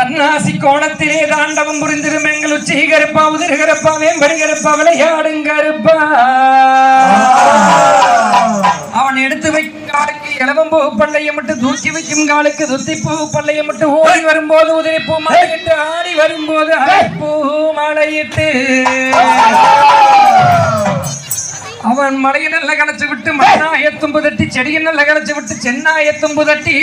தன்னாசி கோணத்திலே தாண்டவம் புரிந்திரும் எங்கள் உச்சி கருப்பா உதிர் கருப்பா வேம்படி கருப்பா விளையாடும் கருப்பா. அவன் எடுத்து வைக்கும் காலுக்கு இளவம்பூ பள்ளையை மட்டும் தூக்கி வைக்கும் காலுக்கு துத்திப்பூ பள்ளையை மட்டும் ஓடி வரும்போது உதிரிப்பூ மலையிட்டு ஆடி வரும்போது பூ மலையிட்டு. அவன் மலையை நல்ல கணச்சு விட்டு மண்ணா எத்தும் தட்டி செடியை நல்ல கணச்சு விட்டு சென்னா தும்பு தட்டி.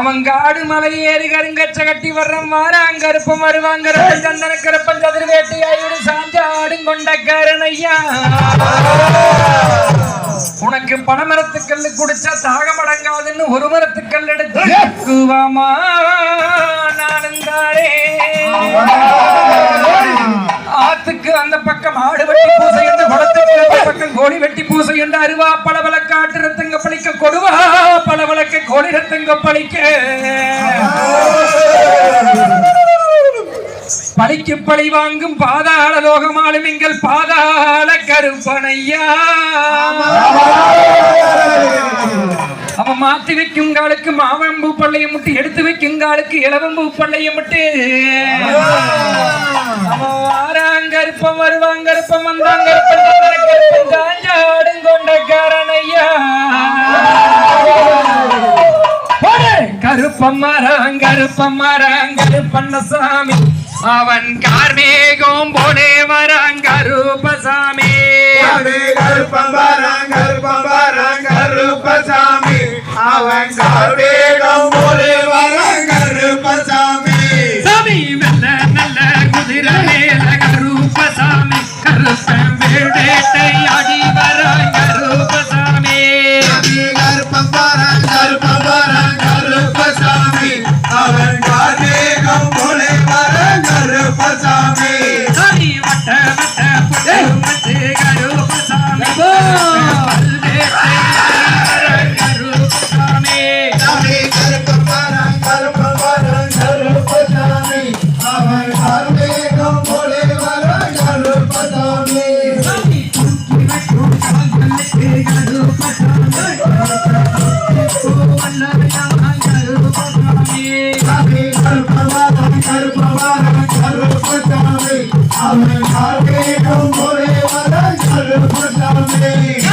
அவன் காடு மலை ஏறி கருங்கச்ச கட்டி வர்றான். வாரான் கருப்பம் வருவான் கருப்பன் சந்தன கருப்பன் கதிர் வேட்டையாயோடு சாஞ்சாடும் கொண்ட கருணையா. உனக்கு பணமரத்துக்கல்லு குடிச்சா தாகம் அடங்காதுன்னு ஒரு மரத்துக்கல் எடுத்து அந்த பக்கம் ஆடு வெட்டி பூசை என்று குளத்துக்கு அந்த பக்கம் கோழி வெட்டி பூசை என்று அருவா பளபள காட்டு ரத்தங்க பழிக்க கொடுவா பல பளபளக்க கோழி ரத்தங்க பழிக்க. பழிக்கு பழி வாங்கும் பாதாள லோகமாலும் எங்கள் பாதாள கருப்பனையா. மாத்தி வைக்கும் காலுக்கு மாவம்பூ பள்ளையை முட்டு எடுத்து வைக்கும் காலுக்கு இளவம்பூ பள்ளையை முட்டு. அவன் வாராங்கருப்பம் வருவாங்கருப்பம் வந்தாங்கருப்பம் காஞ்சாடும் கொண்ட காரணையா கருப்பம் மரம் கருப்பம் மரம் கருப்பண்ணசாமி. அவன் கார்மேகம் போனே வராங்க. Hey.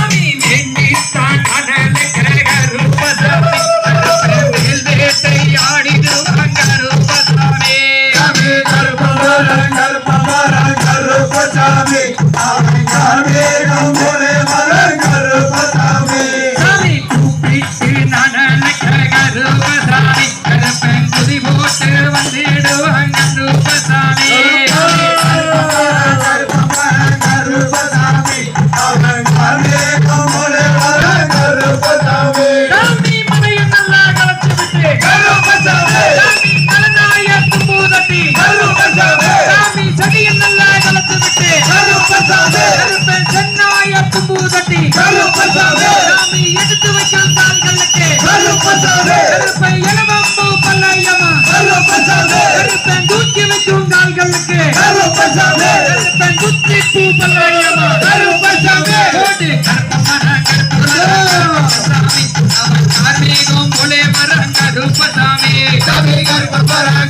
கருப்பசாமி சாமி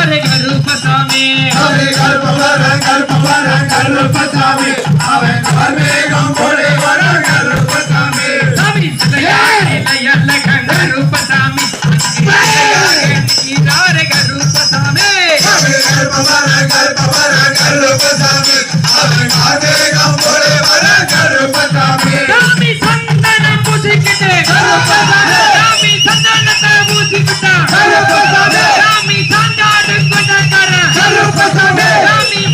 హరే గరుపసామి హరే గరుపవర గరుపవర గరుపసామి అవే కర్మే గంగోడే వర గరుపసామి స్వామి లయల యల్ల గరుపసామి హరే గరుపసామి హరే గరుపవర గరుపవర గరుపసామి అవే కర్మే గంగోడే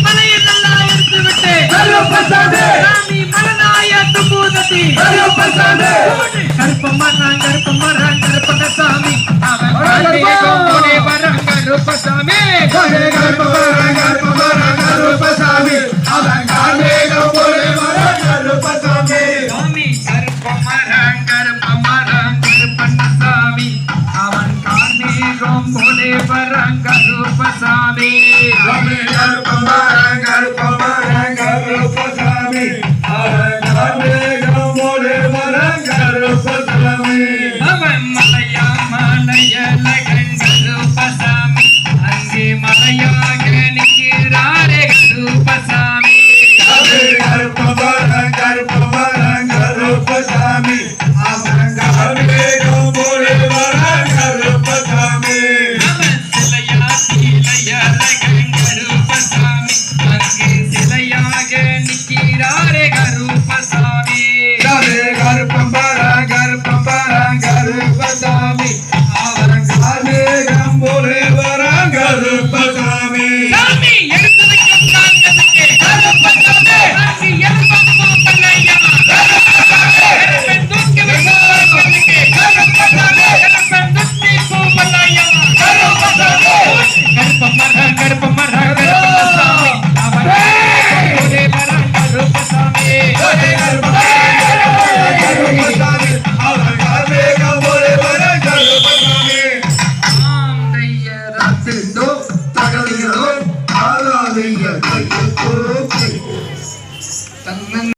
மலையை நல்லா எடுத்து விட்டு. கருப்பசாமி சாமி. அவன்